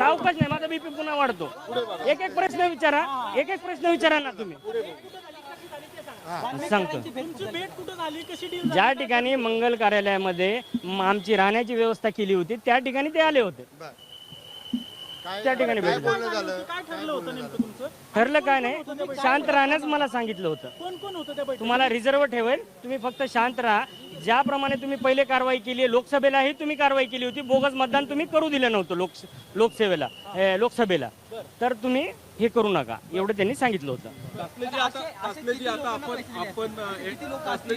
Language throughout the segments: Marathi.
सावकाश नाही. माझा बीपी पुन्हा वाढतो. एक एक प्रश्न विचारा. एक एक प्रश्न विचारा ना तुम्ही. सांगतो. ज्या ठिकाणी मंगल कार्यालयामध्ये आमची राहण्याची व्यवस्था केली होती त्या ठिकाणी ते आले होते. काय त्या ठिकाणी काय भेट बोलणं झालं? काय ठरलं होतं नेमकं तुमचं? ठरलं काय नाही. शांत राहण्यास मला सांगितलं होतं. कोण कोण होतं त्या बैठकीत? तुम्हाला रिझर्व ठेवेल तुम्ही फक्त शांत राहा. ज्याप्रमाणे तुम्ही पहिले कारवाई केली आहे लोकसभेलाही तुम्ही कारवाई केली होती बोगस मतदान तुम्ही करू दिलं नव्हतं लोक लोकसेवेला लोकसभेला. तर तुम्ही हे करू नका एवढं त्यांनी सांगितलं होतं.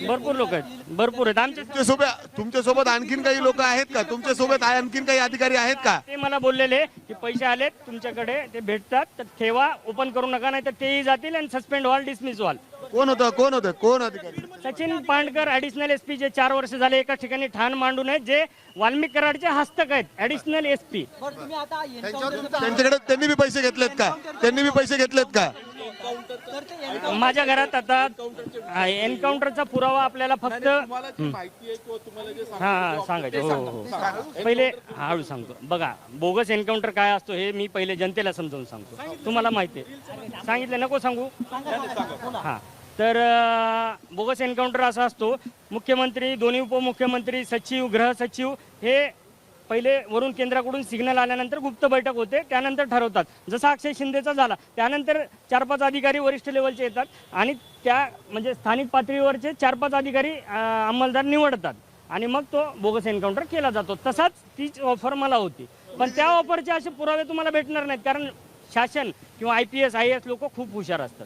भरपूर लोक आहेत भरपूर आहेत. आमचे तुमच्यासोबत तुमच्यासोबत आणखीन काही लोक आहेत का? तुमच्यासोबत आहे आणखीन काही अधिकारी आहेत का? ते मला बोललेले की पैसे आलेत तुमच्याकडे ते भेटतात तर ठेवा ओपन करू नका नाही तर तेही जातील आणि सस्पेंड व्हाल डिसमिस व्हाल. कोण होतं? कोण होतं? कोण अधिकारी? Sachin Pandkar additional S P जे चार वर्ष झाले एका ठिकाणी ठाण मांडून आहेत जे वाल्मिक कराडचे हस्तक आहेत ऍडिशनल एस पी त्यांच्याकडे त्यांनी बी पैसे घेतलेत का? त्यांनी बी पैसे घेतलेत का? माझ्या घरात आता एन्काउंटरचा पुरावा आपल्याला फक्त तुम्हाला जी माहिती आहे किंवा तुम्हाला जे हा हा सांगायचं. हो हो हो. पहिले हळू सांगतो. बघा बोगस एन्काउंटर काय असतो हे मी पहिले जनतेला समजावून सांगतो. तुम्हाला माहिती आहे. सांगितलं नको सांगू. हा. तर बोगस एन्काउंटर असा असतो मुख्यमंत्री दोन्ही उपमुख्यमंत्री सचिव गृह सचिव हे पहिले वरून केंद्राकडून सिग्नल आल्यानंतर गुप्त बैठक होते त्यानंतर ठरवतात. जसा अक्षय शिंदेचा झाला त्यानंतर चार पाच अधिकारी वरिष्ठ लेवलचे येतात आणि त्या म्हणजे स्थानिक पातळीवरचे चार पाच अधिकारी अंमलदार निवडतात. आणि मग तो बोगस एन्काउंटर केला जातो. तसाच तीच ऑफर मला होती. पण त्या ऑफरचे असे पुरावे तुम्हाला भेटणार नाहीत कारण शासन किंवा I P S I S लोक खूप हुशार असतात.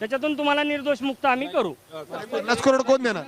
त्याच्यातून तुम्हाला निर्दोष मुक्त आम्ही करू. पन्नास करोड कोण देणार?